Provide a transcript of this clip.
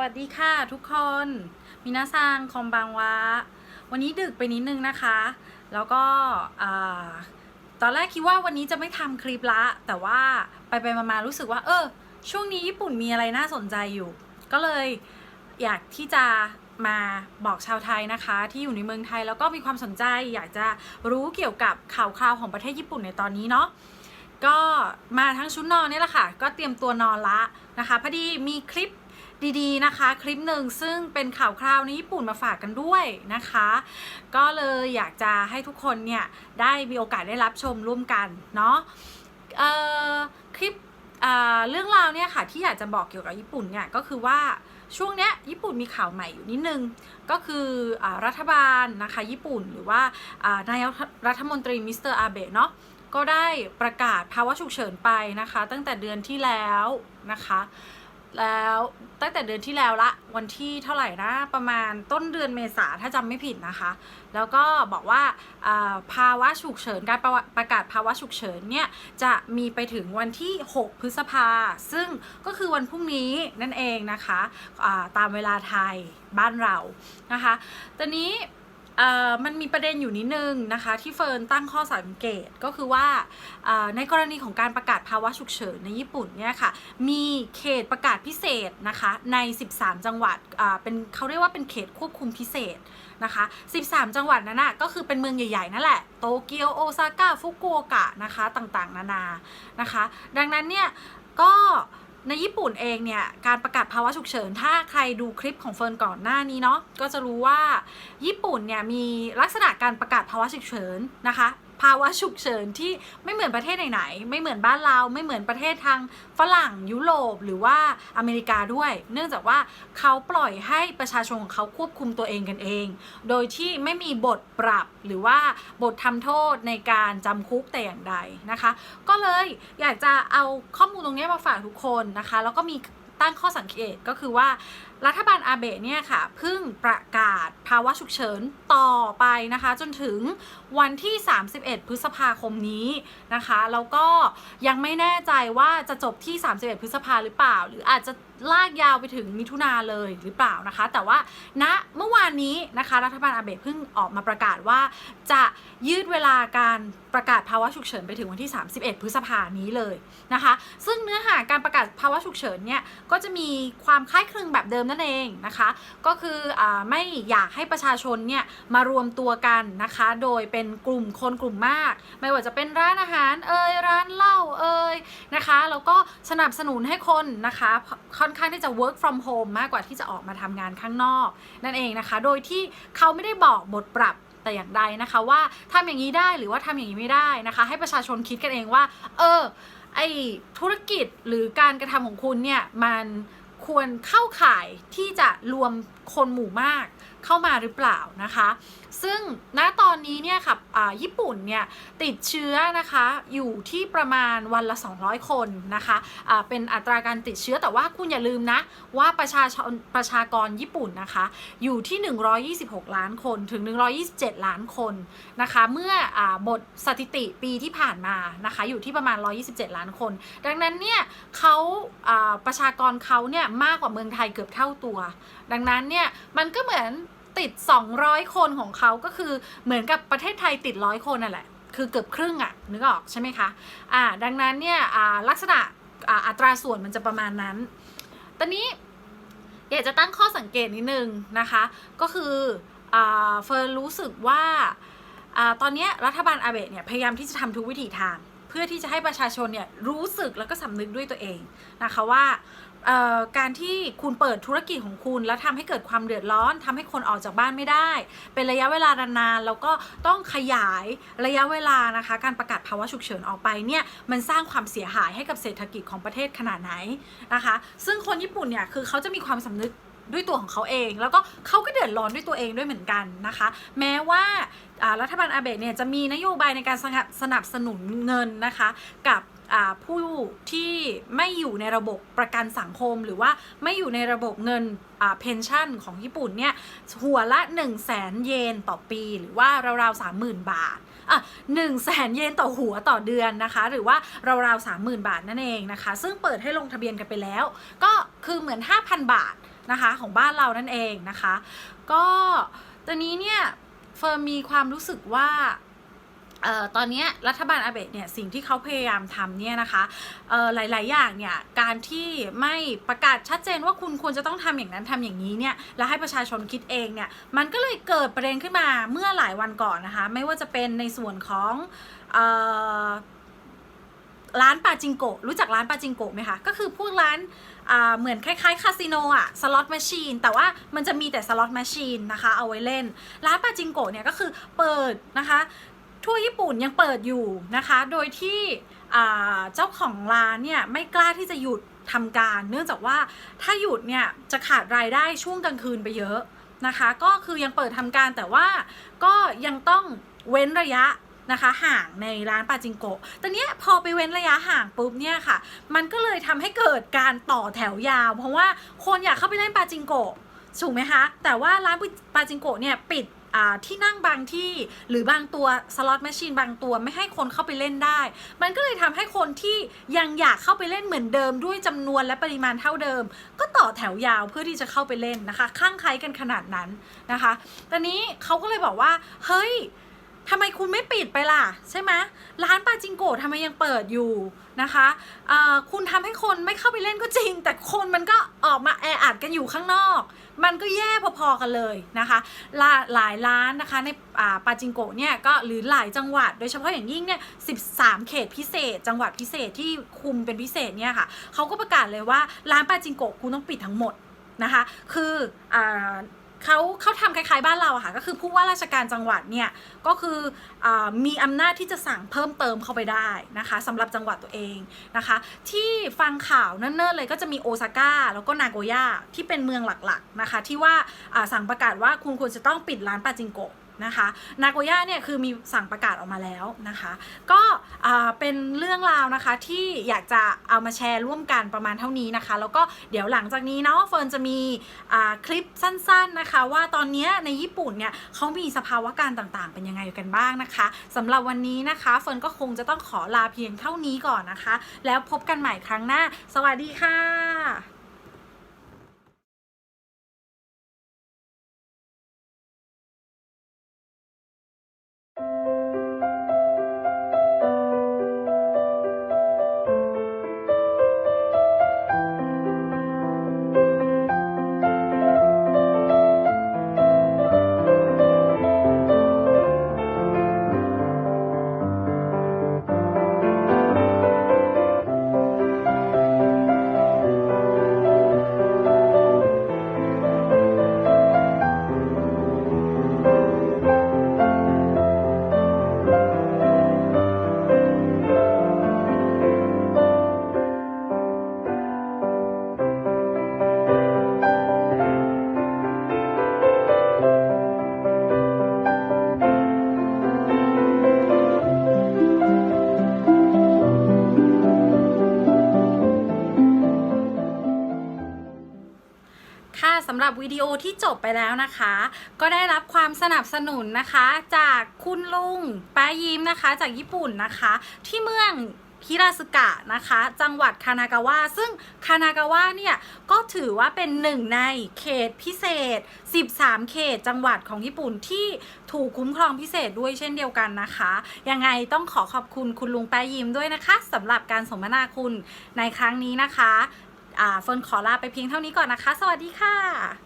วัสดีค่ะทุกคน มินาซังคอมบังวะ วันนี้ดึกไปนิดนึงนะคะ แล้วก็ตอนแรกคิดว่าวันนี้จะไม่ทำคลิปละ แต่ว่าไปไปมาๆรู้สึกว่า เออ ช่วงนี้ญี่ปุ่นมีอะไรน่าสนใจอยู่ ก็เลยอยากที่จะมาบอกชาวไทยนะคะ ที่อยู่ในเมืองไทยแล้วก็มีความสนใจ อยากจะรู้เกี่ยวกับข่าวคราวของประเทศญี่ปุ่นในตอนนี้เนาะก็มาทั้งชุดนอนนี่แหละค่ะ ก็เตรียมตัวนอนละนะคะพอดีมีคลิป ดีๆนะคะ คลิปหนึ่งซึ่งเป็นข่าวคราวในญี่ปุ่นมาฝากกันด้วยนะคะ ก็เลยอยากจะให้ทุกคนเนี่ยได้มีโอกาสได้รับชมร่วมกันเนาะคลิปเเรื่องราวเนี่ยค่ะที่อยากจะบอกเกี่ยวกับญี่ปุ่นเนี่ยก็คือว่าช่วงเนี้ยญี่ปุ่นมีข่าวใหม่อยู่นิดนึง ก็คืออรัฐบาลนะคะญี่ปุ่นหรือว่านายรัฐมนตรีมิสเตอร์อาเบะเนาะก็ได้ประกาศภาวะฉุกเฉินไปนะคะ ตั้งแต่เดือนที่แล้วนะคะ แล้วตั้งแต่เดือนที่แล้วละ วันที่เท่าไหร่นะ ประมาณต้นเดือนเมษาถ้าจำไม่ผิดนะคะ แล้วก็บอกว่าภาวะฉุกเฉินการประประกาศภาวะฉุกเฉินเนี่ยจะมีไปถึงวันที่ 6 พฤษภา ซึ่งก็คือวันพรุ่งนี้นั่นเองนะคะอ่าตามเวลาไทยบ้านเรานะคะตอนนี้ มันมีประเด็นอยู่นิดนึงนะคะ ที่เฟิร์นตั้งข้อสังเกตก็คือว่าในกรณีของการประกาศภาวะฉุกเฉินในญี่ปุ่นเนี่ยค่ะมีเขตประกาศพิเศษนะคะใน 13 จังหวัดเป็นเขาเรียกว่าเป็นเขตควบคุมพิเศษนะคะ 13 จังหวัดนั้นนะก็คือเป็นเมืองใหญ่ๆนั่นแหละโตเกียวโอซาก้าฟุกุโอกะนะคะต่างๆ นานานะคะ ดังนั้นเนี่ยก็ ในญี่ปุ่นเองเนี่ยการประกาศภาวะฉุกเฉิน ถ้าใครดูคลิปของเฟิร์นก่อนหน้านี้เนาะก็จะรู้ว่าญี่ปุ่นเนี่ยมีลักษณะการประกาศภาวะฉุกเฉินนะคะ ภาวะฉุกเฉินที่ไม่เหมือนประเทศไหนๆไม่เหมือนบ้านเราไม่เหมือนประเทศทางฝรั่งยุโรปหรือว่าอเมริกาด้วย เนื่องจากว่าเขาปล่อยให้ประชาชนของเขาควบคุมตัวเองกันเอง โดยที่ไม่มีบทปรับหรือว่าบททำโทษในการจำคุกแต่อย่างใดนะคะ ก็เลยอยากจะเอาข้อมูลตรงนี้มาฝากทุกคนนะคะ แล้วก็มี ตั้งข้อสังเกตก็คือว่ารัฐบาลอาเบะเนี่ยค่ะเพิ่งประกาศภาวะฉุกเฉินต่อไปนะคะ จนถึงวันที่ 31 พฤษภาคมนี้นะคะ แล้วก็ยังไม่แน่ใจว่าจะจบที่ 31 พฤษภาหรือเปล่า หรืออาจจะลากยาวไปถึงมิถุนาเลยหรือเปล่านะคะ แต่ว่าณเมื่อวานนี้นะคะรัฐบาลอาเบะเพิ่งออกมาประกาศว่า จะยืดเวลาการประกาศภาวะฉุกเฉินไปถึงวันที่ 31 พฤษภานี้เลยนะคะ ซึ่งเนื้อหาการประกาศภาวะฉุกเฉินเนี่ยก็จะมีความคล้ายคลึงแบบเดิมนั่นเองนะคะ ก็คืออไม่อยากให้ประชาชนเนี่ยมารวมตัวกันนะคะ โดยเป็นกลุ่มคนกลุ่มมาก ไม่ว่าจะเป็นร้านอาหารเอ่ยร้านเหล้าเอ่ยนะคะแล้วก็สนับสนุนให้คนนะคะค่อนข้างที่จะ work from home มากกว่าที่จะออกมาทำงานข้างนอก นั่นเองนะคะ โดยที่เขาไม่ได้บอกบทปรับแต่อย่างใดนะคะว่าทำอย่างนี้ได้หรือว่าทำอย่างนี้ไม่ได้นะคะ ให้ประชาชนคิดกันเองว่า เออไอธุรกิจหรือการกระทำของคุณเนี่ยมันควรเข้าข่ายที่จะรวมคนหมู่มากเข้ามาหรือเปล่านะคะ ซึ่งณตอนนี้เนี่ยค่ะญี่ปุ่นเนี่ยติดเชื้อนะคะอยู่ที่ประมาณวันละ 200 คนนะคะอ่าเป็นอัตราการติดเชื้อแต่ว่าคุณอย่าลืมนะ ว่าประชาชนประชากรญี่ปุ่นนะคะ อยู่ที่ 126 ล้านคนถึง 127 ล้านคนนะคะ เมื่ออบทสถิติปีที่ผ่านมานะคะ อยู่ที่ประมาณ 127 ล้านคน ดังนั้นเนี่ยเขาอ่าประชากรเขาเนี่ยมากกว่าเมืองไทยเกือบเท่าตัว ดังนั้นเนี่ยมันก็เหมือนติด 200 คนของเขาก็คือเหมือนกับประเทศไทยติดร้อยคนนั่นแหละ คือเกือบครึ่งอะนึกออกใช่ไหมคะอ่าดังนั้นเนี่ยอ่าลักษณะอ่าอัตราส่วนมันจะประมาณนั้น ตอนนี้อยากจะตั้งข้อสังเกตนิดนึงนะคะ ก็คืออาเฟิร์นรู้สึกว่าอาตอนเนี้ยรัฐบาลอาเบะเนี่ยพยายามที่จะทำทุกวิถีทาง เพื่อที่จะให้ประชาชนเนี่ยรู้สึกแล้วก็สำนึกด้วยตัวเองนะคะว่า การที่คุณเปิดธุรกิจของคุณ แล้วทำให้เกิดความเดือดร้อนทำให้คนออกจากบ้านไม่ได้ เป็นระยะเวลานานๆแล้วก็ต้องขยายระยะเวลานะคะ การประกาศภาวะฉุกเฉินออกไปเนี่ยมันสร้างความเสียหายให้กับเศรษฐกิจของประเทศขนาดไหนนะคะ ซึ่งคนญี่ปุ่นเนี่ยคือเขาจะมีความสำนึกด้วยตัวของเขาเอง แล้วก็เขาก็เดือดร้อนด้วยตัวเองด้วยเหมือนกันนะคะ แม้ว่ารัฐบาลอาเบะเนี่ยจะมีนโยบายในการสนับสนุนเงินนะคะ กับ ผู้ที่ไม่อยู่ในระบบประกันสังคม หรือว่าไม่อยู่ในระบบเงินเพนชั่นของญี่ปุ่นเนี่ยหัวละ 1 0 0 0 0แสนเยนต่อปี หรือว่าราวๆ30,000บาทอะหนึ่งแสนเยนต่อหัวต่อเดือนนะคะ หรือว่าราวๆ30,000บาทนั่นเองนะคะ ซึ่งเปิดให้ลงทะเบียนกันไปแล้ว ก็คือเหมือน 5,000 บาทนะคะของบ้านเรานั่นเองนะคะ ก็ตอนนี้เนี่ยเฟิร์มมีความรู้สึกว่า ตอนนี้รัฐบาลอาเบะเนี่ยสิ่งที่เขาพยายามทำเนี่ยนะคะหลาย ๆ อย่างเนี่ยการที่ไม่ประกาศชัดเจนว่าคุณควรจะต้องทำอย่างนั้นทำอย่างนี้เนี่ยแล้วให้ประชาชนคิดเองเนี่ยมันก็เลยเกิดประเด็นขึ้นมาเมื่อหลายวันก่อนนะคะไม่ว่าจะเป็นในส่วนของร้านปาจิงโกะรู้จักร้านปาจิงโกะไหมคะก็คือพวกร้านเหมือนคล้ายๆคาสิโนอะสล็อตแมชชีนแต่ว่ามันจะมีแต่สล็อตแมชชีนนะคะเอาไว้เล่น ร้านปาจิงโกะเนี่ยก็คือเปิดนะคะ ทั่วญี่ปุ่นยังเปิดอยู่นะคะ โดยที่เจ้าของร้านเนี่ยไม่กล้าที่จะหยุดทำการ เนื่องจากว่าถ้าหยุดเนี่ยจะขาดรายได้ช่วงกลางคืนไปเยอะนะคะ ก็คือยังเปิดทำการแต่ว่าก็ยังต้องเว้นระยะนะคะห่างในร้านปาจิงโกะต่เนี้พอไปเว้นระยะห่างปุ๊บเนี่ยค่ะ มันก็เลยทำให้เกิดการต่อแถวยาว เพราะว่าคนอยากเข้าไปเล่นปาจิงโกะถูกไหมคะ แต่ว่าร้านปาจิงโกะเนี่ยปิด ที่นั่งบางที่หรือบางตัวสล็อตแมชชีนบางตัวไม่ให้คนเข้าไปเล่นได้ มันก็เลยทำให้คนที่ยังอยากเข้าไปเล่นเหมือนเดิมด้วยจำนวนและปริมาณเท่าเดิม ก็ต่อแถวยาวเพื่อที่จะเข้าไปเล่นนะคะ ข้างใครกันขนาดนั้นนะคะตอนนี้เขาก็เลยบอกว่าเฮ้ย ทำไมคุณไม่ปิดไปล่ะ ใช่ไหมร้านปาจิงโกะทำไมยังเปิดอยู่นะคะเอ่อคุณทำให้คนไม่เข้าไปเล่นก็จริง แต่คนมันก็ออกมาแออัดกันอยู่ข้างนอก มันก็แย่พอๆกันเลยนะคะหลาหลายร้านนะคะในอ่าปาจิงโกะเนี่ยก็หรือหลายจังหวัด โดยเฉพาะอย่างยิ่งเนี่ย13 เขตพิเศษ จังหวัดพิเศษที่คุมเป็นพิเศษเนี่ยค่ะเขาก็ประกาศเลยว่าร้านปาจิงโกะคุณต้องปิดทั้งหมดนะคะ คืออ เขาเขาทำคล้ายๆบ้านเราอะค่ะก็คือผู้ว่าราชการจังหวัดเนี่ยก็คืออมีอำนาจที่จะสั่งเพิ่มเติมเข้าไปได้นะคะสำหรับจังหวัดตัวเองนะคะ ที่ฟังข่าวเนิ่นๆเลยก็จะมีโอซาก้าแล้วก็นาโกย่าที่เป็นเมืองหลักๆนะคะที่ว่าอ่าสั่งประกาศว่าคุณควรจะต้องปิดร้านปาจิงโกะ นะคะนาโกย่าเนี่ยคือมีสั่งประกาศออกมาแล้วนะคะ ก็เป็นเรื่องราวนะคะที่อยากจะเอามาแชร์ร่วมกันประมาณเท่านี้นะคะ แล้วก็เดี๋ยวหลังจากนี้เนาะเฟิร์นจะมีคลิปสั้นๆนะคะ ว่าตอนนี้ในญี่ปุ่นเนี่ยเขามีสภาวะการต่างๆ เป็นยังไงกันบ้างนะคะสำหรับวันนี้นะคะเฟิร์นก็คงจะต้องขอลาเพียงเท่านี้ก่อนนะคะ แล้วพบกันใหม่ครั้งหน้า สวัสดีค่ะ ค่ะสำหรับวิดีโอที่จบไปแล้วนะคะ ก็ได้รับความสนับสนุนนะคะ จากคุณลุงแปะยิ้มนะคะ จากญี่ปุ่นนะคะ ที่เมืองฮิราสึกะนะคะ จังหวัดคานากาวะ ซึ่งคานากาวะเนี่ย ก็ถือว่าเป็นหนึ่งในเขตพิเศษ 13 เขตจังหวัดของญี่ปุ่นที่ถูกคุ้มครองพิเศษด้วยเช่นเดียวกันนะคะ ยังไงต้องขอขอบคุณคุณลุงแปยิ้มด้วยนะคะสำหรับการสมนาคุณในครั้งนี้นะคะ เฟิร์นขอลาไปเพียงเท่านี้ก่อนนะคะ สวัสดีค่ะ